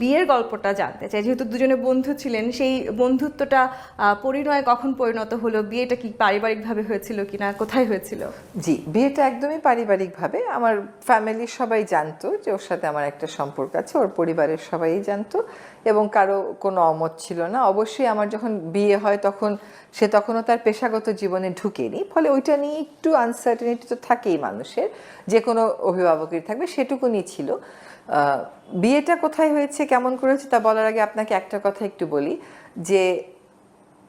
বিয়ের গল্পটা জানতে চাই। যেহেতু দুজনে বন্ধু ছিলেন, সেই বন্ধুত্বটা পরিণয় কখন পরিণত হলো? বিয়েটা কি পারিবারিকভাবে হয়েছিল কিনা? কোথায় হয়েছিল? জি, বিয়েটা একদমই পারিবারিকভাবে। আমার ফ্যামিলির সবাই জানতো যে ওর সাথে আমার একটা সম্পর্ক আছে, ওর পরিবারের সবাই জানতো এবং কারও কোনো অমত ছিল না। অবশ্যই আমার যখন বিয়ে হয় তখন সে তখনও তার পেশাগত জীবনে ঢুকেনি। ফলে ওইটা নিয়ে একটু আনসার্টেনিটি তো থাকেই মানুষের। যে কোনো অভিভাবকেরই থাকবে, সেটুকুনি ছিল। বিয়েটা কোথায় হয়েছে কেমন করেছে তা বলার আগে আপনাকে একটা কথা একটু বলি যে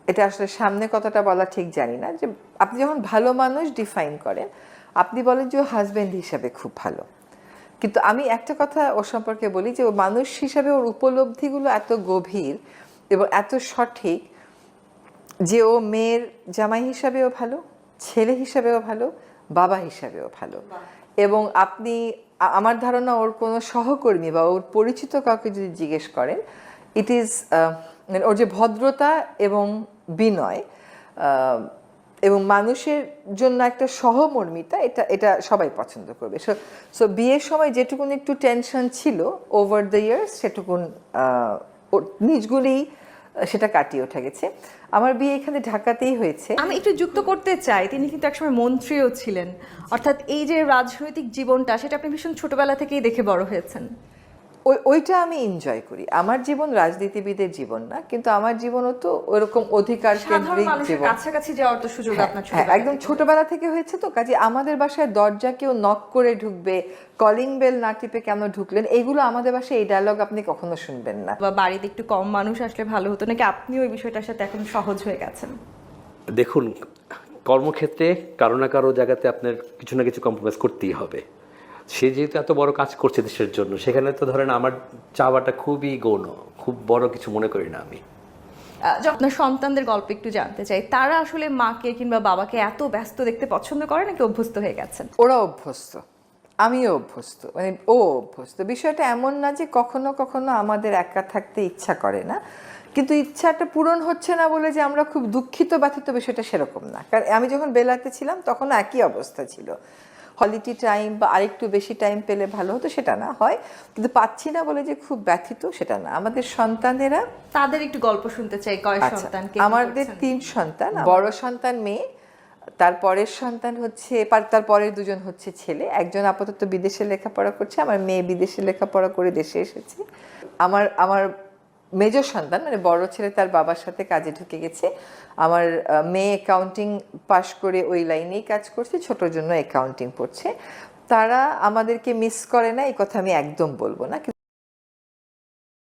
এটা আসলে সামনে কথাটা বলা ঠিক জানি না যে আপনি যখন ভালো মানুষ ডিফাইন করেন আপনি বলেন যে ও হাজব্যান্ড হিসাবে খুব ভালো। কিন্তু আমি একটা কথা ওর সম্পর্কে বলি যে ও মানুষ হিসাবে ওর উপলব্ধিগুলো এত গভীর এবং এত সঠিক যে ও মেয়ের জামাই হিসাবেও ভালো ছেলে হিসাবেও ভালো বাবা হিসাবেও ভালো। এবং আপনি আমার ধারণা ওর কোনো সহকর্মী বা ওর পরিচিত কাউকে যদি জিজ্ঞেস করেন ইট ইজ ওর যে ভদ্রতা এবং বিনয় এবং মানুষের জন্য একটা সহমর্মিতা, এটা এটা সবাই পছন্দ করবে। সো সো বিয়ের সময় যেটুকুন একটু টেনশন ছিল ওভার দ্য ইয়ার্স সেটুকুন নিজগুলি সেটা কাটিয়ে উঠে গেছে। আমার বিয়ে এখানে ঢাকাতেই হয়েছে। আমি একটু যুক্ত করতে চাই, তিনি কিন্তু একসময় মন্ত্রীও ছিলেন। অর্থাৎ এই যে রাজনৈতিক জীবনটা, সেটা আপনি ভীষণ ছোটবেলা থেকেই দেখে বড় হয়েছেন। ওই ওইটা আমি এনজয় করি। আমার জীবন রাজনীতিবিদের জীবন না কিন্তু আমার জীবনও তো ওরকম অধিকার কেন্দ্রিক জীবন। কাছাকাছি যাওয়ার তো সুযোগ হ্যাঁ, আপনার হ্যাঁ, একদম ছোটবেলা থেকে হয়েছে তো কাজে আমাদের বাসায় দরজা কেউ নক করে ঢুকবে কলিং বেল না টিপে কেন ঢুকলেন এগুলো আমাদের বাসায় এই ডায়লগ আপনি কখনো শুনবেন না। বা বাড়িতে একটু কম মানুষ আসলে ভালো হতো নাকি আপনি ওই বিষয়টার সাথে এখন সহজ হয়ে গেছেন? দেখুন কর্মক্ষেত্রে কারও না কারও জায়গাতে আপনার কিছু না কিছু কম্প্রোমাইজ করতেই হবে। সে যেহেতু এত বড় কাজ করছে দেশের জন্য সেখানে তো ধরেন আমার চাওয়াটা খুবই গৌণ খুব বড় কিছু মনে করি না আমি। যখন আপনার সন্তানদের গল্প একটু জানতে চাই তারা আসলে মাকে কিংবা বাবাকে এত ব্যস্ত দেখতে পছন্দ করে নাকি অভ্যস্ত হয়ে গেছেন? ওরা অভ্যস্ত আমিও অভ্যস্ত মানে ও অভ্যস্ত। বিষয়টা এমন না যে কখনো কখনো আমাদের একা থাকতে ইচ্ছা করে না কিন্তু ইচ্ছাটা পূরণ হচ্ছে না বলে যে আমরা খুব দুঃখিত ব্যথিত বিষয়টা সেরকম না। কারণ আমি যখন বেলাতে ছিলাম তখন একই অবস্থা ছিল। হলিডে টাইম বা আরেকটু বেশি টাইম পেলে ভালো হতো সেটা না হয়। কিন্তু পাচ্ছি না বলে যে খুব ব্যথিত সেটা না। আমাদের সন্তানেরা তাদের একটু গল্প শুনতে চাই কয় আচ্ছা সন্তান আমাদের তিন সন্তান বড় সন্তান মেয়ে তার পরের সন্তান হচ্ছে তার পরের দুজন হচ্ছে ছেলে। একজন আপাতত বিদেশে লেখাপড়া করছে আমার মেয়ে বিদেশে লেখাপড়া করে দেশে এসেছে। আমার আমার মেজর সন্তান মানে বড় ছেলে তার বাবার সাথে কাজে ঢুকে গেছে। আমার মেয়ে অ্যাকাউন্টিং পাশ করে ওই লাইনেই কাজ করছে, ছোটোর জন্য অ্যাকাউন্টিং পড়ছে। তারা আমাদেরকে মিস করে না, এই কথা আমি একদম বলব না।